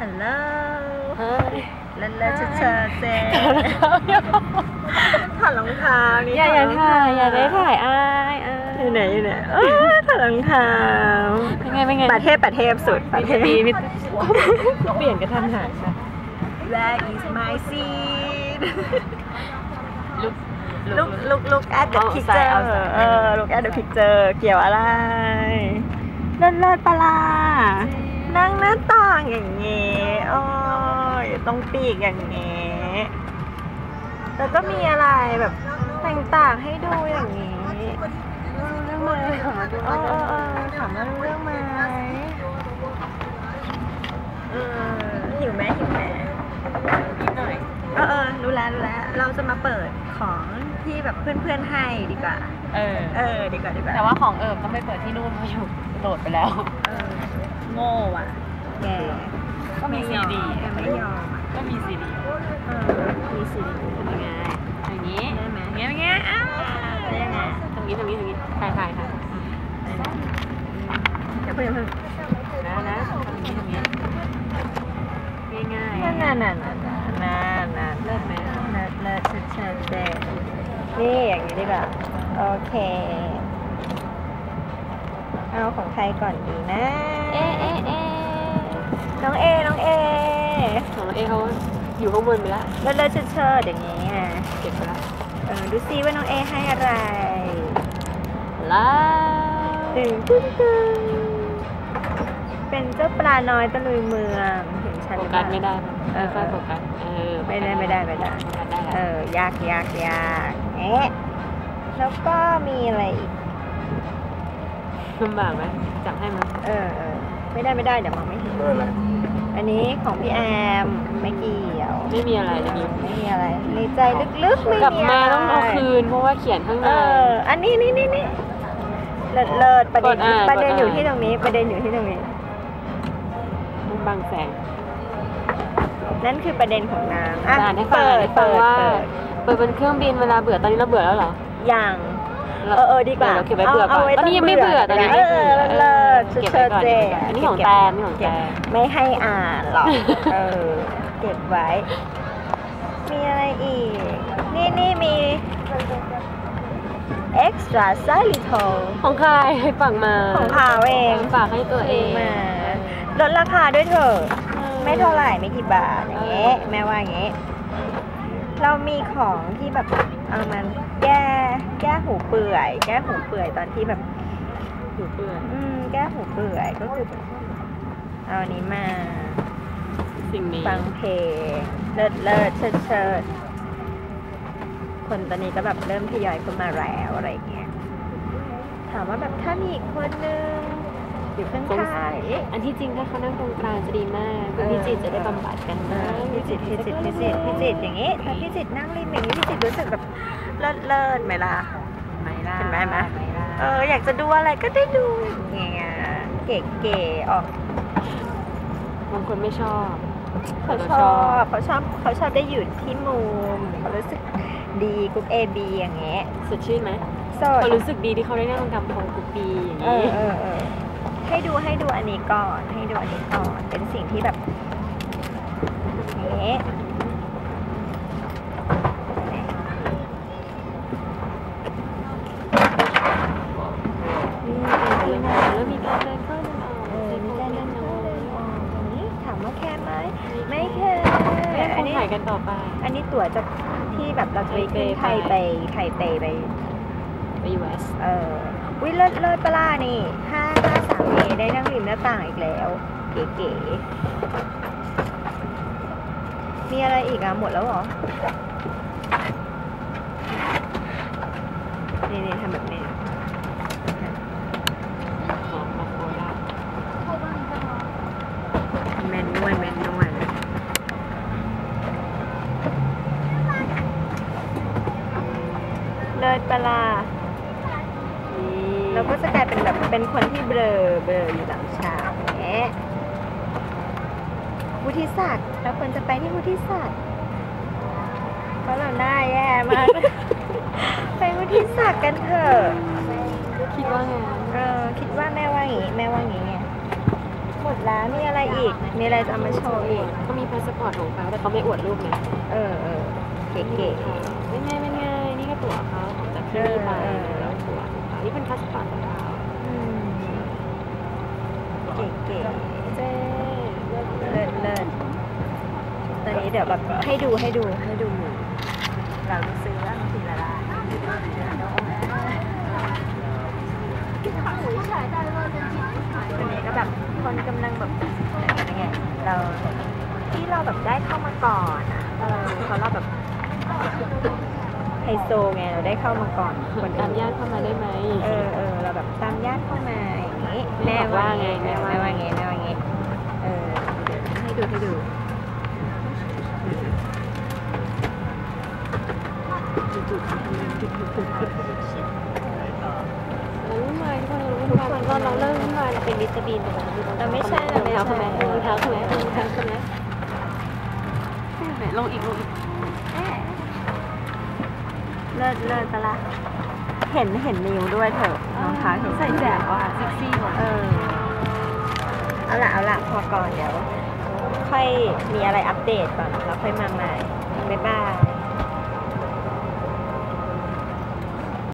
ฮัลโหลเฮ้ยลันลาชาชาเจถอดรองเท้านี่อย่าอย่าถดรงถ่าเท้ยอย่าได้ถ่ายอายอายอยู่ไหนอยู่ไหนเอ้ยถอดรองเท้าเป็นไงเป็นไงประเทศประเทศสุดประเทศมีมีเปลี่ยนกระทันหันนะ Where is my seat ลุก look look look at the เอา picture เอาใส่เออ look at the picture เกี่ยวอะไรเลิศเลิศปะลา นั่งหน้าต่างอย่างเงี้โอ้ยตรงปีกอย่างเงี้แล้วก็มีอะไรแบบต่างๆให้ดูอย่างงี้เรื่องมาเลยค่ะมาดูเออเออเออถามว่าเรื่องไหมเออหิวไหมหิวไหมนิดหน่อยเออเออรู้แล้วรู้แล้วเราจะมาเปิดของที่แบบเพื่อนๆให้ดีกว่า เออ เออ ดีกว่าดีกว่า แต่ว่าของเอิบต้องไปเปิดที่นู่นเพราะอยู่โดดไปแล้ว เออ โง่อะ แกก็มีไยอ CD แกไม่ยอมอะก็มีซีดี เออ มีซีดียังไงอย่างนี้ได้ไหมอย่างเงี้ยอย่างเงี้ยอ้าวได้ยังไงตรงนี้ตรงนี้ตรงนี้ถ่ายถ่ายถ่ายเดี๋ยวเพิ่งเพิ่งนะนะตรงนี้ตรงนี้ง่ายๆนั่นนั่นนั่นนั่นนั่นนั่นเลิศไหมเลิศเลิศเชิดเชิดเด็นี่อย่างนี้ดีกว่าโอเค เอาของใครก่อนดีนะ เอ๊ะเอ๊ะเอ๊ะน้องเอ น้องเอของเอเขาอยู่ข้างบนไปแล้วเลิศเลิศเชิดเชิดอย่างนี้อะเก็บไปแล้วเออดูซิว่าน้องเอให้อะไรแล้วตึงตึงตึงเป็นเจ้าปลาน้อยตะลุยเมืองเห็นชัดโฟหรือเปกัล่า สไม่ได้เออ ค่อยโฟกัสเออไม่ได้ไม่ได้ไม่ได้ โฟกัสได้เอแล้วอยากยากยากเอ๊ะแล้วก็มีอะไรอีก ลำบากไหมจับให้มันเออเออไม่ได้ไม่ได้เดี๋ยวมองไม่เห็นอันนี้ของพี่แอมไม่เกี่ยว ไม่มีอะไรเลยดิไม่มีอะไรในใจลึกๆไม่มีกลับมาะไรต้องเอาคืนเพราะว่าเขียนข้างในเออ อันนี้นี่นี่นี่เลิศเลิศประเด็นกดอ่านประเด็นกดอ่านอยู่ที่ตรงนี้ ประเด็นอยู่ที่ตรงนี้ มันบังแสง นั่นคือประเด็นของนางอะอ่านให้ฟังเปิอ่านดให้ฟังเปิดว่าเปิดเปิดบนเครื่องบินเวลาเบื่อตอนนี้เราเบื่อแล้วเหรออย่าง เออเออดีกว่าเเราเก็บไว้เบื่อก่อนาไว้ตอนนี้ยังไม่เบื่อตอนนี้เอไม่อเบื่อเออเลิศเก็บเชิไว้ดก่อนเจอันนี้ของแตมนี่ของแตมไม่ให้อ่านหรอกเออเก็บไว้ มีอะไรอีก นี่นี่มี extra xylitol ของใครให้ฝากมา ของพาวเองฝากให้ตัวเองมาลดราคาด้วยเถอะไม่เท่าไหร่ไม่กี่บาทอย่างเงี้ยแม่ว่าอย่างเงี้ยเรามีของที่แบบเอามันแก้ แก้หูเปื่อย แก้หูเปื่อยตอนที่แบบ หูเปื่อยอืมแก้หูเปื่อยก็คือเอาอันนี้มาสิ่งนี้ฟังเพลงเลิศเลิศเชิดเชิดคนตอนนี้ก็แบบเริ่มทยอยเข้ามาแล้วอะไรอย่างเงี้ยถามว่าแบบถ้ามีอีกคนนึงอยู่ข้างๆเอ๊ะอันที่จริงถ้าเขานั่งตรงกลางจะดีมากคุณพี่จิตจะได้บำบัดกันเอนะอพี่จิตรพี่จิตรพี่จิตรพี่จิตรอย่างงี้ถ้าพี่จิตรนั่งริมอย่างนี้พี่จิตรรู้สึกแบบ เลิศเลิศไหมล่ะไม่ล่ะเห็นไหมไหมไม่ล่ะเอออยากจะดูอะไรก็ได้ดูอย่างเงี้ยเก๋ๆออกบางคนไม่ชอบเขาชอบเขาชอบเขาชอบได้อยู่ที่มุมเขารู้สึกดีกรุ๊ป A B อย่างเงี้ยสดชื่นไหมสดเขารู้สึกดีที่เขาได้นั่งกำพงกุปีอย่างเอนี้อเออเออให้ดูให้ดูอันนี้ก่อนให้ดูอันนี้ก่อนเป็นสิ่งที่แบบเอ๊ะนี่เป็นที่ แล้ว นั่ง แล้วมีการเดินเข้าเดินออก เออมีการเดินเข้าเดินออกอย่างนี้ถามว่าแค่ ไหมไม่แค่ไม่คอันงนี้ถ่ายกันต่อไป อันนี้ตั๋วจากที่แบบเราจะไปขึ้นไทยไปไทยไปไปไป US เออวิเลิศเลิศปะล่านี่ห้าห้าสามเอได้นั่งริมหน้าต่างอีกแล้ว เก๋ๆมีอะไรอีกอะ หมดแล้วเหรอ นี่นี่ทำแบบนี้ ของมาโคราช แมนนวลแมนนวล เลิศปะล่านี่เราก็จะกลายเป็นแบบเป็นคนที่เบลอเบลออยู่หลังฉากแหมวุฒิศักดิ์เราควรจะไปที่วุฒิศักดิ์เพราะเราหน้าแย่มาก ไปวุฒิศักดิ์กันเถอะคิดว่าไงเออคิดว่าแม่ว่าอย่างงี้แม่ว่าอย่างงี้ไงหมดแล้วมีอะไรอีก มีอะไรจะเอามาโชว์อีกก็มีพาสปอร์ตของเขาแต่เขาไม่อวดรูปนะเออเออเก๋เป็นไงเป็นไงนี่ก็ ตั๋วเขาของจากที่นี่ไปแล้วตั๋วองเขานี่เป็นพาสปอร์ตของเขาเก๋เก๋เจ๊เลิศเลิศตอนนี้เดี๋ยวแบบให้ดูให้ดูให้ดูเราซื้อแล้วทีละร้านวันนี้ก็แบบคนกำลังแบบยังไงเราที่เราแบบได้เข้ามาก่อนอะเออเพราเราแบบ โซไงเราได้เข้ามาก่อนคนตาอื่มนญาติเข้ามาได้ไหมเออเออเราแบบตามญาติเข้ามาอย่างนี้แม่ว่าไงแม่แม่ว่าว่าไงไงแม่ว่าไงเออให้ดูให้ดูเราวุ่นวายทุกคนเราวุ่นวายตอนเราเริ่มวุ่นวายเราเป็นมิสเตอร์บีนไปแล้วเราไม่ใช่เราไม่เท้าใช่เขาไหมเท้าเขาไหมเท้าเขาไหมลงอีกลงอีก เลิศเลิศปะละเห็นเห็นนิวด้วยเถอะรองเท้าเห็นใส่แจ๋วอะเซ็กซี่ว่ะเออเอาละเอาละพอก่อนเดี๋ยว ค่อยมีอะไรอัปเดตก่อนแล้วค่อยมาใหม่บ๊ายบาย